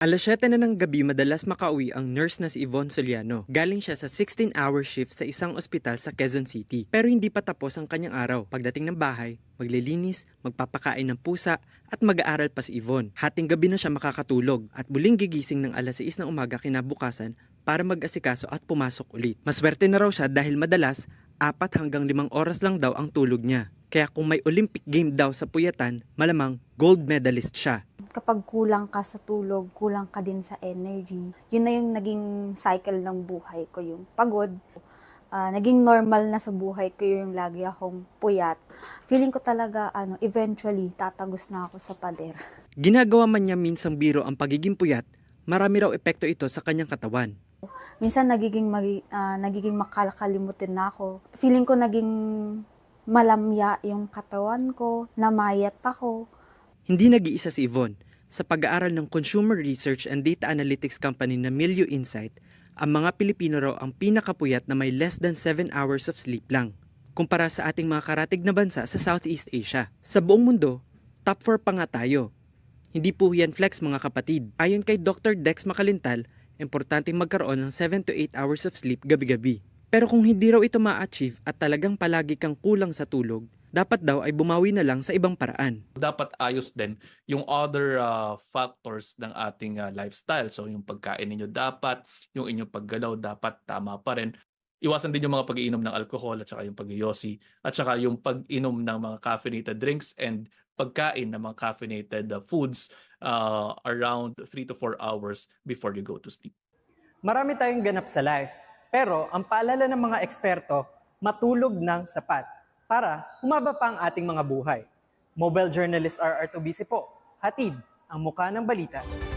Alas 7 na ng gabi madalas makauwi ang nurse na si Yvonne Soliano. Galing siya sa 16-hour shift sa isang ospital sa Quezon City. Pero hindi pa tapos ang kanyang araw. Pagdating ng bahay, maglilinis, magpapakain ng pusa, at mag-aaral pa si Yvonne. Hating gabi na siya makakatulog at muling gigising ng alas 6 ng umaga kinabukasan para mag-asikaso at pumasok ulit. Maswerte na raw siya dahil madalas, apat hanggang limang oras lang daw ang tulog niya. Kaya kung may Olympic game daw sa puyatan, malamang gold medalist siya. Kapag kulang ka sa tulog, kulang ka din sa energy. Yun na yung naging cycle ng buhay ko, yung pagod. Ah, naging normal na sa buhay ko yung lagi akong puyat. Feeling ko talaga, ano, eventually, tatagos na ako sa pader. Ginagawa man niya minsang biro ang pagiging puyat, marami raw epekto ito sa kanyang katawan. Minsan nagiging, magi, ah, nagiging makalakalimutin na ako. Feeling ko naging malamya yung katawan ko, namayat ako. Hindi nag-iisa si Yvonne. Sa pag-aaral ng consumer research and data analytics company na Milio Insight, ang mga Pilipino raw ang pinakapuyat na may less than 7 hours of sleep lang, kumpara sa ating mga karatig na bansa sa Southeast Asia. Sa buong mundo, top 4 pa nga tayo. Hindi po yan flex mga kapatid. Ayon kay Dr. Dex Makalintal, importanteng magkaroon ng 7 to 8 hours of sleep gabi-gabi. Pero kung hindi raw ito ma-achieve at talagang palagi kang kulang sa tulog, dapat daw ay bumawi na lang sa ibang paraan. dapat ayos din yung other uh, factors ng ating uh, lifestyle. So yung pagkain ninyo dapat, yung inyong paggalaw dapat tama pa rin. Iwasan din yung mga pag-iinom ng alcohol at saka yung pag-yosi at saka yung pag-inom ng mga caffeinated drinks and pagkain ng mga caffeinated uh, foods uh, around 3 to 4 hours before you go to sleep. Marami tayong ganap sa life, pero ang paalala ng mga eksperto, matulog ng sapat para humaba pa ang ating mga buhay. Mobile journalist RR Tobisi po, hatid ang muka ng balita